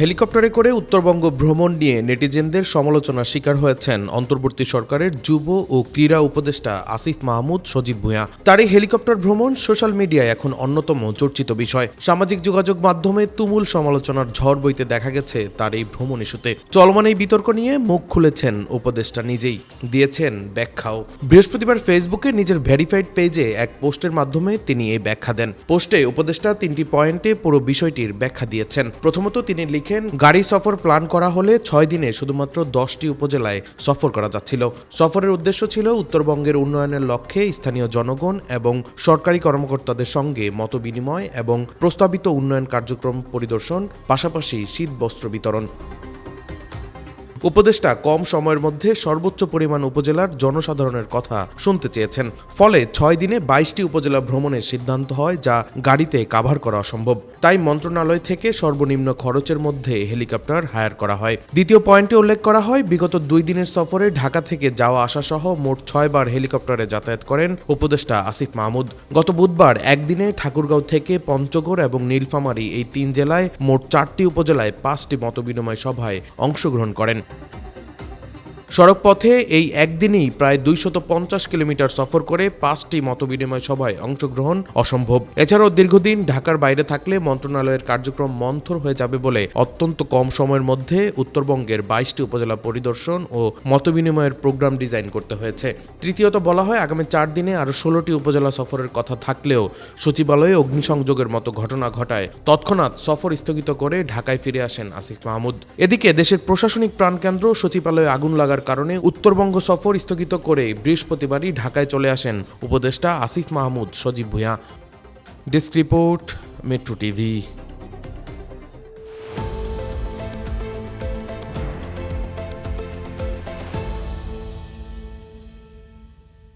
হেলিকপ্টারে করে উত্তরবঙ্গ ভ্রমণ নিয়ে নেটিজেনদের সমালোচনার শিকার হয়েছেন অন্তর্বর্তী সরকারের যুব ও ক্রীড়া উপদেষ্টা আসিফ মাহমুদ, সজীব ভূঁইয়া। তার এই হেলিকপ্টার ভ্রমণ সোশ্যাল মিডিয়ায় এখন অন্যতম চর্চিত বিষয়। সামাজিক যোগাযোগ মাধ্যমে তুমুল সমালোচনার ঝড় বইতে দেখা গেছে তার এই ভ্রমণ ইস্যুতে। চলমান এই বিতর্ক নিয়ে মুখ খুলেছেন উপদেষ্টা নিজেই, দিয়েছেন ব্যাখ্যাও। বৃহস্পতিবার ফেসবুকে নিজের ভেরিফাইড পেজে এক পোস্টের মাধ্যমে তিনি এই ব্যাখ্যা দেন। পোস্টে উপদেষ্টা তিনটি পয়েন্টে পুরো বিষয়টির ব্যাখ্যা দিয়েছেন। প্রথমত তিনি লিখেন গাড়ি সফর প্ল্যান করা হলে ছয় দিনে শুধুমাত্র দশটি উপজেলায় সফর করা যাচ্ছিল। সফরের উদ্দেশ্য ছিল উত্তরবঙ্গের উন্নয়নের লক্ষ্যে স্থানীয় জনগণ এবং সরকারি কর্মকর্তাদের সঙ্গে মতবিনিময় এবং প্রস্তাবিত উন্নয়ন কার্যক্রম পরিদর্শন, পাশাপাশি শীত বস্ত্র বিতরণ। উপদেষ্টা কম সময়ের মধ্যে সর্বোচ্চ পরিমাণ উপজেলার জনসাধারণের কথা শুনতে চেয়েছেন। ফলে ছয় দিনে বাইশটি উপজেলা ভ্রমণের সিদ্ধান্ত হয় যা গাড়িতে কাভার করা অসম্ভব। তাই মন্ত্রণালয় থেকে সর্বনিম্ন খরচের মধ্যে হেলিকপ্টার হায়ার করা হয়। দ্বিতীয় পয়েন্টে উল্লেখ করা হয়, বিগত দুই দিনের সফরে ঢাকা থেকে যাওয়া আসা সহ মোট ছয়বার হেলিকপ্টারে যাতায়াত করেন উপদেষ্টা আসিফ মাহমুদ। গত বুধবার একদিনে ঠাকুরগাঁও থেকে পঞ্চগড় এবং নীলফামারী এই তিন জেলায় মোট চারটি উপজেলায় পাঁচটি মতবিনিময় সভায় অংশগ্রহণ করেন। সড়ক পথে এই একদিনেই প্রায় দুইশত পঞ্চাশ কিলোমিটার সফর করে পাঁচটি মতবিনিময় সভায় অংশগ্রহণ অসম্ভব। এছাড়াও দীর্ঘদিন ঢাকার বাইরে থাকলে মন্ত্রণালয়ের কার্যক্রম মন্থর হয়ে যাবে বলে অত্যন্ত কম সময়ের মধ্যে উত্তরবঙ্গের বাইশটি উপজেলা পরিদর্শন ও মতবিনিময়ের প্রোগ্রাম ডিজাইন করতে হয়েছে। তৃতীয়ত বলা হয়, আগামী চার দিনে আরও ষোলোটি উপজেলা সফরের কথা থাকলেও সচিবালয়ে অগ্নিসংযোগের মতো ঘটনা ঘটায়। তৎক্ষণাৎ সফর স্থগিত করে ঢাকায় ফিরে আসেন আসিফ মাহমুদ। এদিকে দেশের প্রশাসনিক প্রাণকেন্দ্র সচিবালয়ে আগুন লাগার কারণে উত্তরবঙ্গ সফর স্থগিত করে বৃহস্পতিবারই ঢাকায় চলে আসেন উপদেষ্টা Asif Mahmud Sajib Bhuiyan desk report, metro TV.